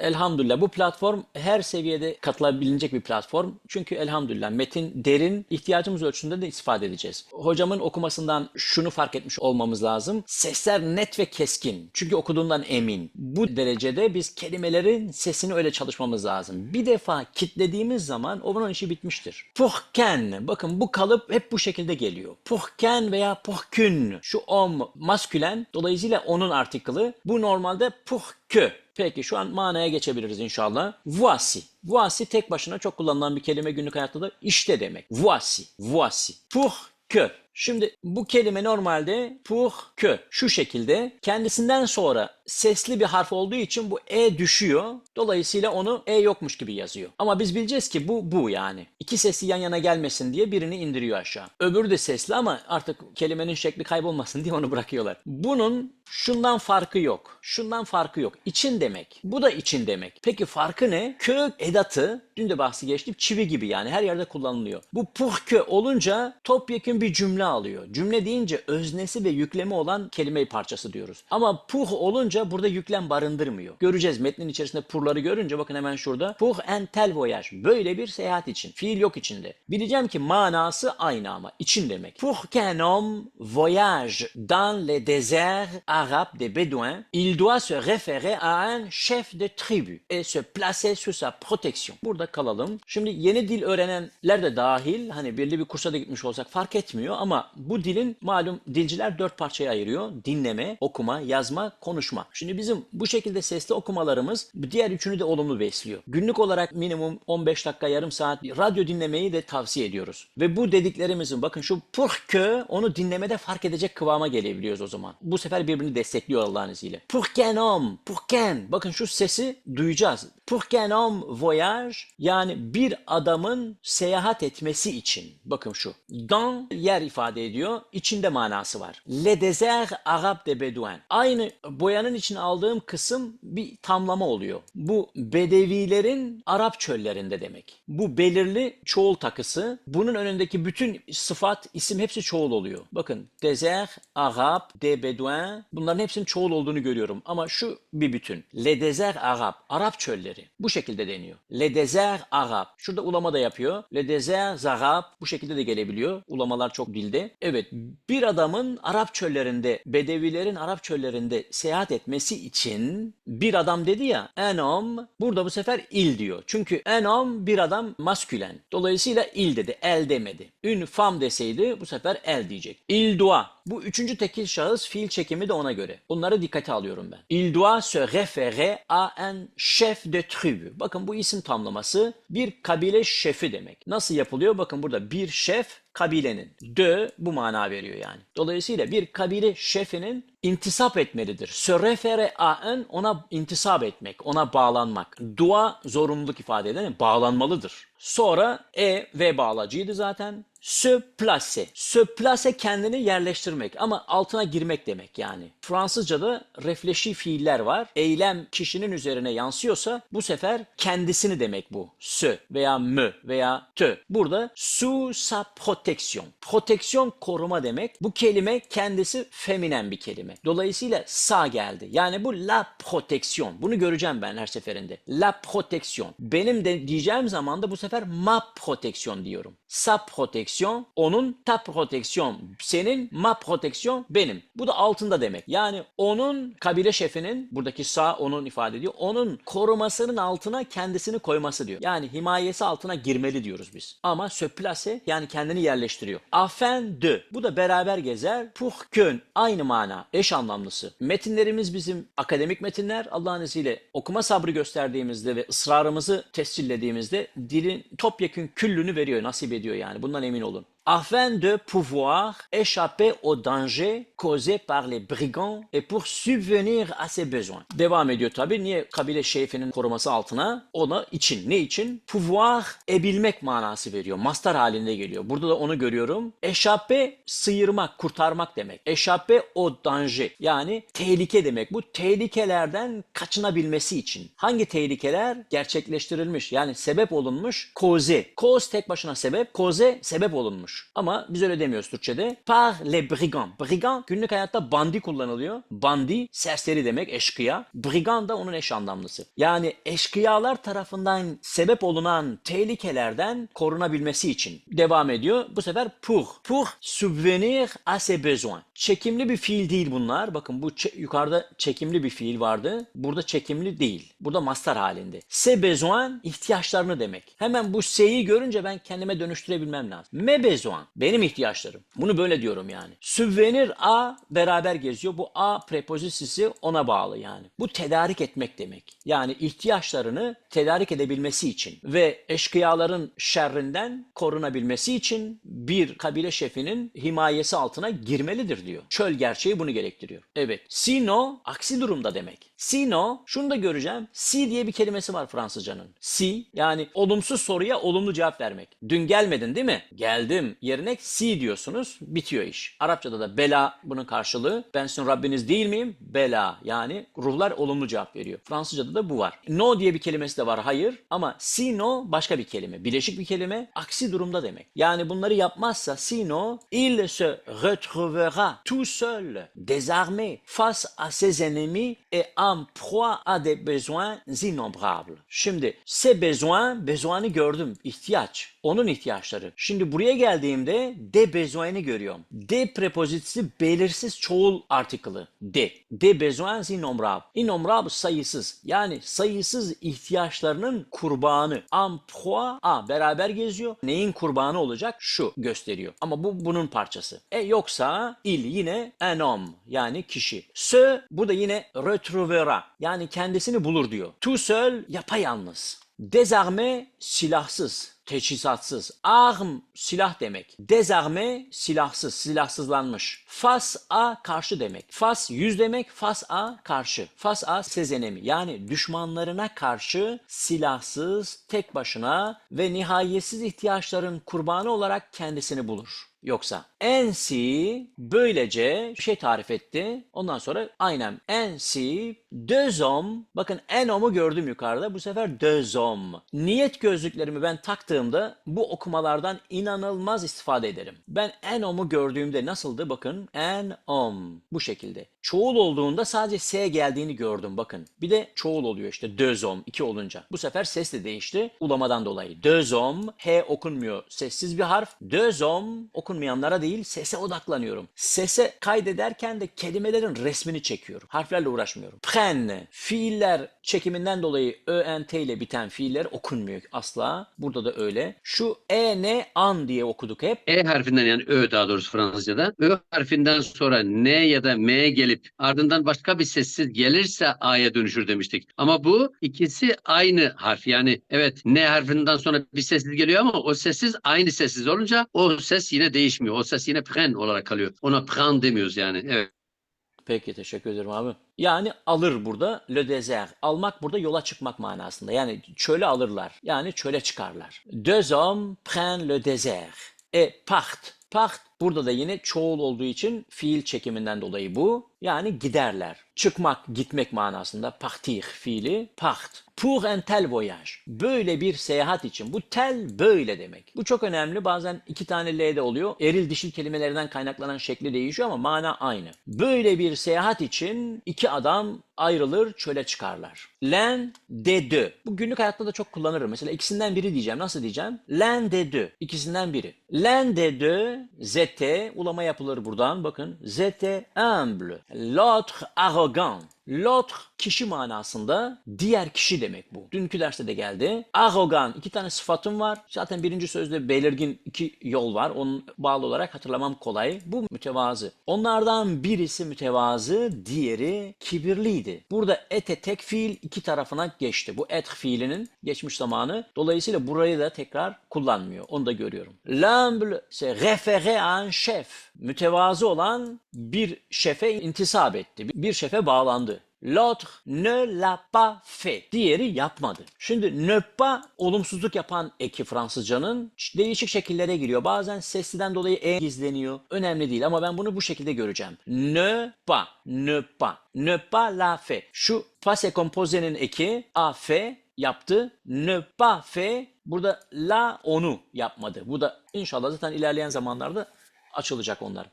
elhamdülillah bu platform her seviyede katılabilecek bir platform. Çünkü elhamdülillah metin derin ihtiyacımız ölçüsünde de istifade edeceğiz. Hocamın okumasından şunu fark etmiş olmamız lazım. Sesler net ve keskin. Çünkü okuduğundan emin. Bu derecede biz kelimelerin sesini öyle çalışmamız lazım. Bir defa kitlediğimiz zaman onun işi bitmiştir. Puhken. Bakın bu kalıp hep bu şekilde geliyor. Puhken veya puhkün. Şu om maskülen. Dolayısıyla onun artikılı. Bu normalde puhkü. Peki şu an manaya geçebiliriz inşallah. Voici. Voici tek başına çok kullanılan bir kelime günlük hayatta da işte demek. Voici. Voici. Pour que. Şimdi bu kelime normalde pour que şu şekilde kendisinden sonra sesli bir harf olduğu için bu e düşüyor. Dolayısıyla onu e yokmuş gibi yazıyor. Ama biz bileceğiz ki bu bu yani. İki sesli yan yana gelmesin diye birini indiriyor aşağı. Öbürü de sesli ama artık kelimenin şekli kaybolmasın diye onu bırakıyorlar. Bunun şundan farkı yok. Şundan farkı yok. İçin demek. Bu da için demek. Peki farkı ne? Kök edatı, dün de bahsi geçtim, çivi gibi yani her yerde kullanılıyor. Bu puhkö olunca topyekun bir cümle alıyor. Cümle deyince öznesi ve yüklemi olan kelime parçası diyoruz. Ama puh olunca burada yüklem barındırmıyor. Göreceğiz metnin içerisinde purları görünce bakın hemen şurada. Puh en tel voyage. Böyle bir seyahat için. Fiil yok içinde. Bileceğim ki manası aynı ama için demek. Pour qu'un homme voyage dans les déserts arabes des Bédouins, il doit se référer à un chef de tribu et se placer sous sa protection. Burada kalalım. Şimdi yeni dil öğrenenler de dahil hani belli bir kursa da gitmiş olsak fark etmiyor ama bu dilin malum dilciler dört parçaya ayırıyor. Dinleme, okuma, yazma, konuşma. Şimdi bizim bu şekilde sesli okumalarımız diğer üçünü de olumlu besliyor. Günlük olarak minimum 15 dakika yarım saat radyo dinlemeyi de tavsiye ediyoruz. Ve bu dediklerimizin bakın şu que onu dinlemede fark edecek kıvama gelebiliyoruz o zaman. Bu sefer birbirini destekliyor Allah'ın izniyle. Pour qu'un. Bakın şu sesi duyacağız. Pour qu'un homme voyage yani bir adamın seyahat etmesi için. Bakın şu. Dans yer ifade ediyor. İçinde manası var. Les déserts arabes de Bédouin. Aynı boyanın için aldığım kısım bir tamlama oluyor. Bu Bedevilerin Arap çöllerinde demek. Bu belirli çoğul takısı. Bunun önündeki bütün sıfat, isim hepsi çoğul oluyor. Bakın désert, Arap, de Bédouin bunların hepsinin çoğul olduğunu görüyorum. Ama şu bir bütün. Les déserts arabes. Arap çölleri. Bu şekilde deniyor. Les déserts arabes. Şurada ulama da yapıyor. Les déserts arabes. Bu şekilde de gelebiliyor. Ulamalar çok dilde. Evet bir adamın Arap çöllerinde, Bedevilerin Arap çöllerinde seyahat etmesi için bir adam dedi ya homme burada bu sefer il diyor. Çünkü homme bir adam maskülen. Dolayısıyla il dedi. El demedi. Une femme deseydi bu sefer el diyecek. Il doit. Bu üçüncü tekil şahıs fiil çekimi de ona göre. Bunları dikkate alıyorum ben. Il doit se référer à un chef de tribu. Bakın bu isim tamlaması bir kabile şefi demek. Nasıl yapılıyor? Bakın burada bir şef kabilenin. De bu mana veriyor yani. Dolayısıyla bir kabile şefinin intisap etmelidir. Se un ona intisap etmek, ona bağlanmak. Dua zorunluluk ifade eden bağlanmalıdır. Sonra e ve bağlacıydı zaten. Se placer. Se placer kendini yerleştirmek ama altına girmek demek yani. Fransızca'da refleşi fiiller var. Eylem kişinin üzerine yansıyorsa bu sefer kendisini demek bu. Se veya me veya te. Burada sous sa protection. Protection koruma demek. Bu kelime kendisi feminen bir kelime. Dolayısıyla sa geldi. Yani bu la protection. Bunu göreceğim ben her seferinde. La protection. Benim de diyeceğim zaman da bu sefer ma protection diyorum. Sa protection, onun ta protection, senin ma protection benim. Bu da altında demek. Yani onun kabile şefinin, buradaki sa onun ifade ediyor. Onun korumasının altına kendisini koyması diyor. Yani himayesi altına girmeli diyoruz biz. Ama se yani kendini yerleştiriyor. Afin de. Bu da beraber gezer. Pour que aynı mana. Eş anlamlısı. Metinlerimiz bizim akademik metinler. Allah'ın izniyle okuma sabrı gösterdiğimizde ve ısrarımızı tescillediğimizde dilin topyekün küllünü veriyor, nasip ediyor yani. Bundan emin olun. Afin de pouvoir échapper au danger causé par les brigands et pour subvenir à ses besoins. Devam ediyor tabi. Niye kabile şefinin koruması altına? Ona için. Ne için? Pouvoir ebilmek manası veriyor. Mastar halinde geliyor. Burada da onu görüyorum. Échapper sıyırmak, kurtarmak demek. Échapper au danger yani tehlike demek. Bu tehlikelerden kaçınabilmesi için. Hangi tehlikeler gerçekleştirilmiş? Yani sebep olunmuş. Koze. Koz tek başına sebep. Koze sebep olunmuş. Kullanılıyormuş. Ama biz öyle demiyoruz Türkçe'de. Par les brigands. Brigand günlük hayatta bandi kullanılıyor. Bandi serseri demek eşkıya. Brigand da onun eş anlamlısı. Yani eşkıyalar tarafından sebep olunan tehlikelerden korunabilmesi için devam ediyor. Bu sefer pour. Pour subvenir à ses besoins. Çekimli bir fiil değil bunlar. Bakın bu çe- yukarıda çekimli bir fiil vardı. Burada çekimli değil. Burada mastar halinde. Ses besoins ihtiyaçlarını demek. Hemen bu se'yi görünce ben kendime dönüştürebilmem lazım. Me besoin benim ihtiyaçlarım. Bunu böyle diyorum yani. Subvenir a beraber geziyor. Bu a prepozisisi ona bağlı yani. Bu tedarik etmek demek. Yani ihtiyaçlarını tedarik edebilmesi için ve eşkıyaların şerrinden korunabilmesi için bir kabile şefinin himayesi altına girmelidir diyor. Çöl gerçeği bunu gerektiriyor. Evet. Sino aksi durumda demek. Sino şunu da göreceğim. Si diye bir kelimesi var Fransızcanın. Si yani olumsuz soruya olumlu cevap vermek. Dün gelmedin değil mi? Geldim. Yerine si diyorsunuz. Bitiyor iş. Arapçada da bela bunun karşılığı. Ben sizin Rabbiniz değil miyim? Bela yani ruhlar olumlu cevap veriyor. Fransızcada da bu var. No diye bir kelimesi de var. Hayır. Ama si no başka bir kelime. Bileşik bir kelime. Aksi durumda demek. Yani bunları yapmazsa sino il se retrouvera tout seul, désarmé, face à ses ennemis et en proie à des besoins innombrables. Şimdi ses besoins, besoin'ı gördüm. ihtiyaç. Onun ihtiyaçları. Şimdi buraya geldiğimde de besoin'i görüyorum. De prepozitisi belirsiz çoğul artikılı. De. De besoins innombrables. Innombrables sayısız. Yani sayısız ihtiyaçlarının kurbanı. En proie a beraber geziyor. Neyin kurbanı olacak? Şu gösteriyor. Ama bu bunun parçası. E yoksa il yine un homme yani kişi. Se bu da yine retrouvera yani kendisini bulur diyor. Tout seul yapayalnız. Désarmé silahsız, teçhizatsız. Arm silah demek. Désarmé silahsız, silahsızlanmış. Face a karşı demek. Face yüz demek, face a karşı. Face a ses ennemis yani düşmanlarına karşı silahsız, tek başına ve nihayetsiz ihtiyaçların kurbanı olarak kendisini bulur. Yoksa ensi böylece şey tarif etti. Ondan sonra aynen ensi hommes bakın en homu gördüm yukarıda bu sefer hommes. Niyet gözlüklerimi ben taktığımda bu okumalardan inanılmaz istifade ederim. Ben en homu gördüğümde nasıldı bakın en homme bu şekilde. Çoğul olduğunda sadece S geldiğini gördüm bakın. Bir de çoğul oluyor işte hommes iki olunca. Bu sefer ses de değişti ulamadan dolayı. Hommes H okunmuyor sessiz bir harf. Hommes okunmayanlara değil sese odaklanıyorum. Sese kaydederken de kelimelerin resmini çekiyorum. Harflerle uğraşmıyorum. Prenne fiiller çekiminden dolayı önt ile biten fiiller okunmuyor asla. Burada da öyle. Şu e ne an diye okuduk hep. E harfinden yani Ö daha doğrusu Fransızca'da. Ö harfinden sonra N ya da M gelip ardından başka bir sessiz gelirse A'ya dönüşür demiştik. Ama bu ikisi aynı harf. Yani evet N harfinden sonra bir sessiz geliyor ama o sessiz aynı sessiz olunca o ses yine değişmiyor. O ses yine pren olarak kalıyor. Ona pren demiyoruz yani. Evet. Peki teşekkür ederim abi. Yani alır burada le désert. Almak burada yola çıkmak manasında. Yani çöle alırlar. Yani çöle çıkarlar. Deux hommes prennent le désert. Et partent. Part burada da yine çoğul olduğu için fiil çekiminden dolayı bu. Yani giderler. Çıkmak, gitmek manasında partir fiili part. Pour un tel voyage. Böyle bir seyahat için. Bu tel böyle demek. Bu çok önemli. Bazen iki tane L de oluyor. Eril dişil kelimelerden kaynaklanan şekli değişiyor ama mana aynı. Böyle bir seyahat için iki adam ayrılır çöle çıkarlar. L'un des deux. Bu günlük hayatta da çok kullanırım. Mesela ikisinden biri diyeceğim. Nasıl diyeceğim? L'un des deux. İkisinden biri. L'un des deux, zete, ulama yapılır buradan. Bakın. Zete humble. L'autre arrogant. L'autre kişi manasında diğer kişi demek bu. Dünkü derste de geldi. Arrogant iki tane sıfatım var. Zaten birinci sözde belirgin iki yol var. Onun bağlı olarak hatırlamam kolay. Bu mütevazı. Onlardan birisi mütevazı, diğeri kibirliydi. Burada ete tek fiil iki tarafına geçti. Bu et fiilinin geçmiş zamanı. Dolayısıyla burayı da tekrar kullanmıyor. Onu da görüyorum. L'humble se référer à un chef. Mütevazı olan bir şefe intisap etti. Bir şefe bağlandı. L'autre ne l'a pas fait. Diğeri yapmadı. Şimdi ne pas olumsuzluk yapan eki Fransızcanın değişik şekillere giriyor. Bazen sesliden dolayı e gizleniyor. Önemli değil ama ben bunu bu şekilde göreceğim. Ne pas, ne pas, ne pas l'a fait. Şu passé composé'nin eki a fait yaptı. Ne pas fait. Burada la onu yapmadı. Bu da inşallah zaten ilerleyen zamanlarda açılacak onlar.